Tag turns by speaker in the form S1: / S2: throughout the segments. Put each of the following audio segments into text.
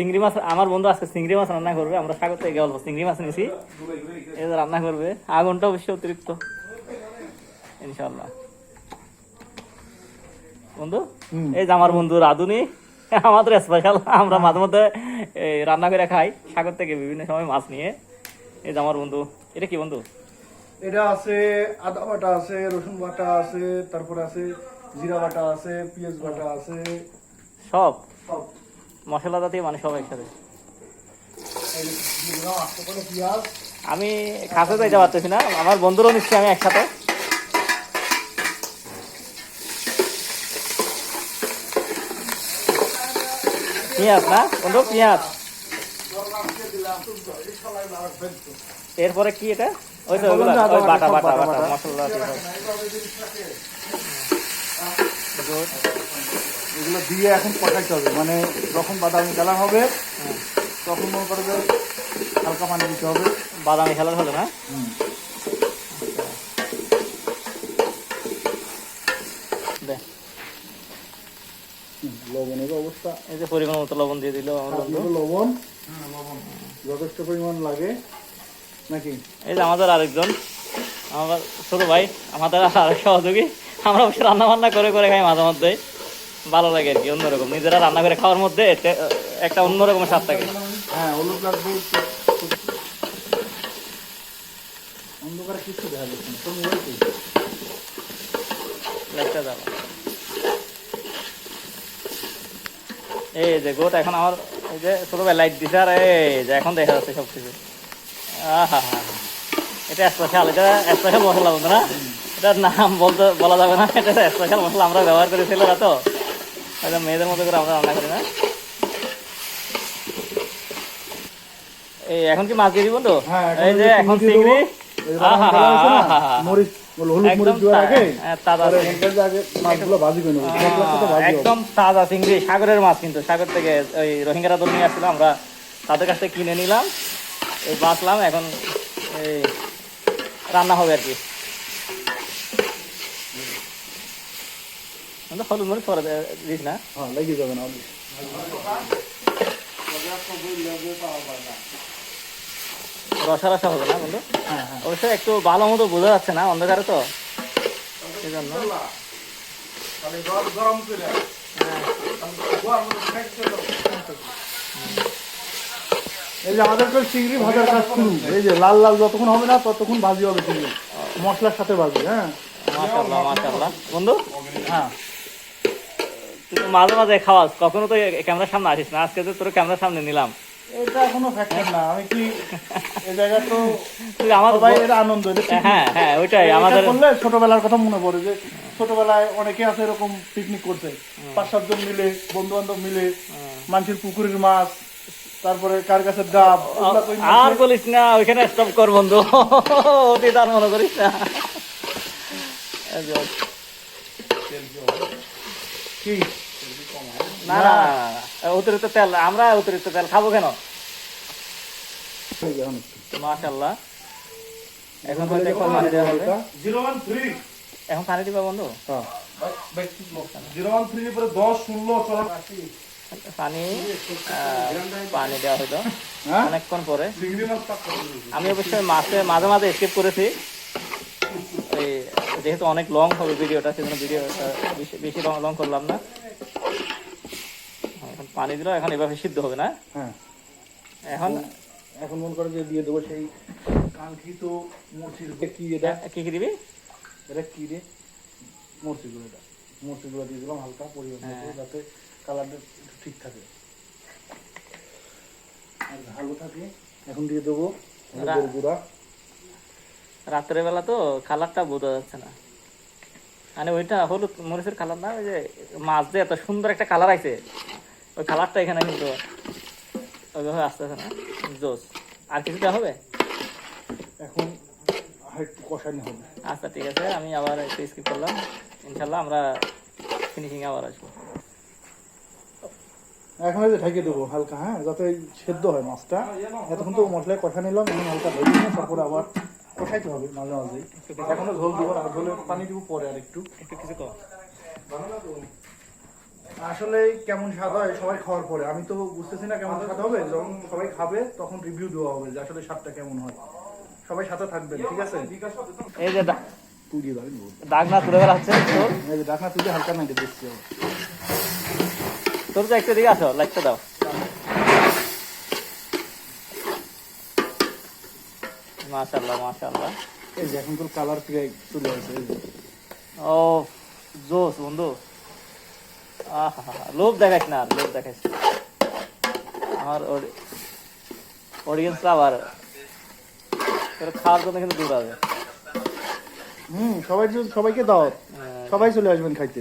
S1: চিংড়ি মাছ আমার বন্ধু আজকে চিংড়ি মাছ রান্না করবে আমরা সাগর থেকে অল্প চিংড়ি মাছ নিয়েছি যে রান্না করবে। আগুনটা অবশ্যই অতিরিক্ত। ইনশাল্লাহ বন্ধু এই যে আমার বন্ধু রাধুনি আমাদের স্পেশাল আমরা মাঝে মধ্যে এই রান্না করে খাই সাগর থেকে বিভিন্ন সময় মাছ নিয়ে। এই যে আমার বন্ধু এটা কি বন্ধু?
S2: এটা আছে আদা বাটা আছে রসুন বাটা আছে তারপর আছে জিরা বাটা আছে পেঁয়াজ বাটা আছে।
S1: সব?
S2: সব।
S1: মশলা জাতীয় মানে সব একসাথে। আমি কাছে যাইতে পারতেছি না আমার বন্ধুরও নিচ্ছি আমি একসাথে। পেঁয়াজ না? বন্ধু পেঁয়াজ। এরপরে কি এটা? ওই তো ওই বাটা
S2: বাটা,
S1: বাটা। মশলা.
S2: এগুলো দিয়ে এখন কষাইতে হবে। মানে যখন বাদামি কালার হবে তখন মনে করে যে হালকা পানি দিতে হবে।
S1: বাদামি খেলার হলো না?
S2: লবণের অবস্থা।
S1: এই যে পরিমাণ মতো লবণ দিয়ে দিল আমার
S2: লবণ। যথেষ্ট পরিমাণ লাগে। নাকি?
S1: এই যে আমাদের আরেকজন আমার ছোট ভাই আমাদের আরেক সহযোগী। আমরা অবশ্য রান্না বান্না করে করে খাই মাঝে মধ্যে ভালো লাগে আর কি অন্যরকম। নিজেরা রান্না করে খাওয়ার মধ্যে একটা অন্যরকম স্বাদ থাকে।
S2: হ্যাঁ হলুদ লাগবে অন্ধকারে কিছু দেখা যাচ্ছে তোর মোবাইল
S1: লাইটটা দাও। এই যে গোট এখন আমার এই যে ছোট ভাই লাইট দিছে আর এই যে এখন দেখা যাচ্ছে সব কিছু আহা এটা স্পেশাল এটা স্পেশাল মশলা বলতো না এটার নাম বলতে বলা যাবে না এটা স্পেশাল মশলা আমরা ব্যবহার করেছিলাম তো। মেয়েদের মতো করে আমরা রান্না করি না এই এখন কি মাছ দিয়ে দিব তো এই যে এখন
S2: চিংড়ি মরিচ
S1: একদম তাজা চিংড়ি। সাগরের মাছ কিন্তু সাগর থেকে ওই রোহিঙ্গারা দল নিয়ে আসছিল আমরা তাদের কাছ থেকে কিনে নিলাম বাঁচলাম এখন এই রান্না হবে আর কি মরিচ পরে দে- দিস না
S2: হ্যাঁ লেগে যাবে না
S1: রসা রসা হবে না বন্ধু
S2: হ্যাঁ হ্যাঁ
S1: অবশ্য একটু ভালো মতো বোঝা যাচ্ছে না অন্ধকারে তো। সেই জন্য।
S2: এই যে আমাদের তো চিংড়ি ভাজার কাজ শুরু। এই যে লাল লাল যতক্ষণ হবে না ততক্ষণ ভাজি হবে চিংড়ি। মশলার সাথে ভাজি হ্যাঁ।
S1: মাশাল্লাহ মাশাল্লাহ বন্ধু?
S2: হ্যাঁ।
S1: মাঝে মাঝে খাওয়াস কখনো তো ক্যামেরার সামনে আসিস না আজকে তো তোর ক্যামেরার সামনে নিলাম।
S2: এটা কোনো ফ্যাক্টর না আমি কি এই জায়গা তো
S1: তুই আমার
S2: এটা আনন্দ
S1: হ্যাঁ হ্যাঁ ওইটাই আমাদের
S2: করলে ছোটবেলার কথা মনে পড়ে যে ছোটবেলায় অনেকে আছে এরকম পিকনিক করছে পাঁচ সাতজন মিলে বন্ধু বান্ধব মিলে মানুষের পুকুরের মাছ তারপরে কার কাছে ডাব
S1: আর বলিস না ওইখানে স্টপ কর বন্ধু। আর মনে করিস না।
S2: কি?
S1: না না অতিরিক্ত তেল আমরা অতিরিক্ত তেল খাব কেন। মাশাল্লাহ এখন হয়তো এখন পানি দেওয়া হবে।
S2: জিরো ওয়ান থ্রি
S1: এখন পানি দিবা বন্ধু?
S2: হ্যাঁ জিরো ওয়ান থ্রি পরে দশ ষোলো চলো
S1: পানি পানি দেওয়া হয়তো
S2: হ্যাঁ?
S1: অনেকক্ষণ পরে। আমি অবশ্যই মাছে মাঝে মাঝে স্কিপ করেছি। এই যেহেতু অনেক লং হবে ভিডিওটা সেজন্য ভিডিও বেশি লং লং করলাম না। পানি দিল এখন এভাবে সিদ্ধ হবে না।
S2: হ্যাঁ।
S1: এখন
S2: এখন মনে করে যে দিয়ে দেবো সেই কাঙ্ক্ষিত মরচির কি এটা?
S1: কি কি দিবি?
S2: এটা কি রে? গুঁড়ো এটা। গুঁড়ো দিয়ে দিলাম হালকা পরিমাণ
S1: হ্যাঁ।
S2: যাতে কালারটা ঠিক থাকে। আর ভালো থাকে এখন দিয়ে দেবো গুঁড়া।
S1: রাত্রের বেলা তো কালারটা বোঝা যাচ্ছে না। মানে ওইটা হলুদ মরিচের কালার না ওই যে মাছ যে এত সুন্দর একটা কালার আছে ওই কালারটা এখানে কিন্তু ওইভাবে আসতেছে না জোস। আর কিছু দেওয়া হবে?
S2: এখন আর একটু কষানি হবে।
S1: আচ্ছা ঠিক আছে আমি আবার একটু স্কিপ করলাম। ইনশাল্লাহ আমরা ফিনিশিং আবার আসব।
S2: এখন এই যে ঢেকে দেবো হালকা হ্যাঁ? যাতে সেদ্ধ হয় মাছটা। এতক্ষণ তো মশলায় কষা নিলাম এখন হালকা ঢেকে নিয়ে তারপরে আবার কষাইতে হবে মাঝে মাঝেই। এখনও ঝোল দিব না ঝোলের পানি দিব পরে আর একটু
S1: একটু কিছু কম
S2: আসলে কেমন স্বাদ হয় সবাই খাওয়ার পরে। আমি তো বুঝতেছি না কেমন স্বাদ হবে যখন সবাই খাবে তখন রিভিউ দেওয়া হবে যে আসলে স্বাদটা কেমন হয়। সবাই সাথে থাকবেন ঠিক আছে?
S1: এই যে
S2: দাও
S1: দাগ না তুলে
S2: এই যে ডাকনা তুলে হালকা নাইটে দেখছি
S1: তোর তো একটা দিকে আসো লাইটটা দাও। মাশাল্লাহ মাশাল্লাহ
S2: এই যে এখন তোর কালার প্রায় চলে আসে
S1: ও জোস বন্ধু। লোভ দেখাইস না আর, লোভ দেখাইস আমার অডিয়েন্সরা আবার খাওয়ার জন্য কিন্তু দূর হবে।
S2: হুম সবাই সবাইকে দাও। সবাই চলে আসবেন খাইতে।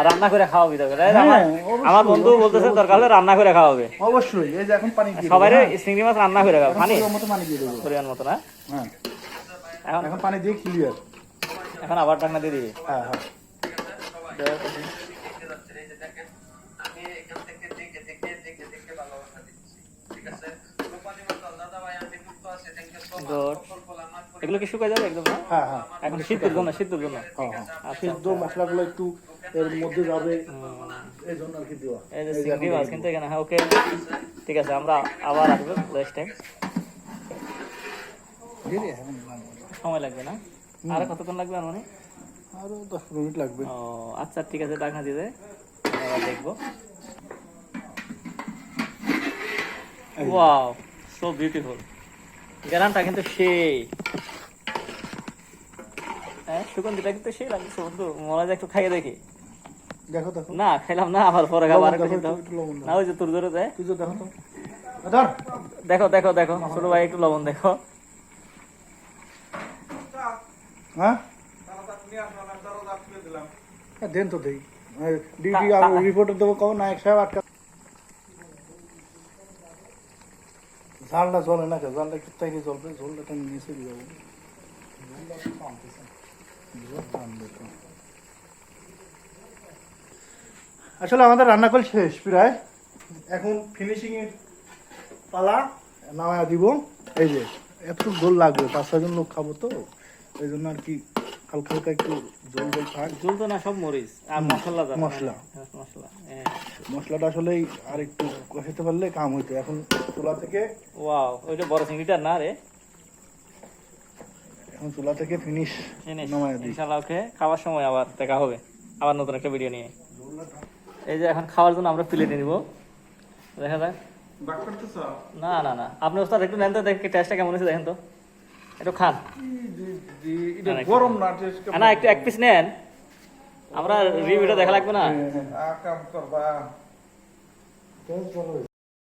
S1: রান্না করে খাওয়াবি তোকে?
S2: হ্যাঁ,
S1: আমার- বন্ধু বলতেছে দরকার হলে রান্না করে খাওয়াবে।
S2: অবশ্যই এই যে এখন পানি দিয়ে
S1: সবাই
S2: হ্যাঁ?
S1: চিংড়ি মাছ রান্না করে খাওয়াবে পানি?
S2: মতো পানি দিয়ে দেবো।
S1: পরিমাণ মতো না?
S2: হ্যাঁ।
S1: এখন
S2: এখন পানি দিয়ে ক্লিয়ার
S1: এখন আবার ঢাকনা দিয়ে দিবি?
S2: হ্যাঁ হ্যাঁ।
S1: এগুলো কি শুকায় যাবে একদম
S2: হ্যাঁ হ্যাঁ।
S1: এখন শীতের জন্য শীতের জন্য
S2: সিদ্ধ মশলাগুলো একটু এর মধ্যে যাবে। এই জন্য আর কি দেওয়া।
S1: এই যে
S2: এই যে
S1: চিংড়ি
S2: এখন
S1: মাছ কিন্তু এখানে হ্যাঁ ওকে। ঠিক আছে আমরা আবার আসব নেক্সট টাইম। সময় লাগবে না? আর কতক্ষণ লাগবে আর মানে
S2: আরও দশ মিনিট লাগবে।
S1: ও আচ্ছা ঠিক আছে ঢাকনা দিয়ে দেখব। ওয়াও সো বিউটিফুল গ্যারানটা কিন্তু সেই। হ্যাঁ সুগন্ধিটা কিন্তু সেই লাগছে বন্ধু। মনে হয় যে একটু খাইয়ে দেখি।
S2: দেখো দেখো।
S1: না খাইলাম না আবার পরে খাব আর। না ওই যে তোর ধরে দেয়
S2: তুই দেখো তো।
S1: দেখো দেখো দেখো ছোট ভাই একটু লবণ দেখো।
S2: হ্যাঁ? হ্যাঁ, দেন তো দেই। ডিউটি আর রিপোর্টার দেবো কখন নায়ক সাহেব আটকা ঝালটা চলে না ঝালটা একটু তাইলে চলবে ঝোলটা টান নিচে দিয়ে যাব। আসলে আমাদের রান্নাকল শেষ প্রায়। এখন ফিনিশিং এর পালা নামায়া দিব। এই যে এত গোল লাগবে, পাঁচ ছজন লোক খাব তো। এই জন্য আর কি হালকা হালকা একটু জল জল থাক।
S1: ঝুল তো না সব মরিচ। আর মশলা দাও
S2: মশলা।
S1: হ্যাঁ, মশলা
S2: মশলাটা আসলে আর একটু কষাতে পারলে কাম হইতো। এখন চুলা থেকে
S1: ওয়াও ওইটা বড় চিংড়িটা না রে?
S2: এখন চুলা থেকে ফিনিশ নামায় দিই।
S1: ওকে। খাওয়ার সময় আবার দেখা হবে। আবার নতুন একটা ভিডিও নিয়ে। এই যে এখন খাওয়ার জন্য আমরা প্লেটে নিব। দেখা যাক। না না না। আপনি ওস্তাদ একটু নেন তো দেখি টেস্টটা কেমন হয়েছে দেখেন তো। একটু খান।
S2: গরম না
S1: না একটু এক পিস নেন। আমরা রিভিউটা দেখা লাগবে না?
S2: কাম করবা।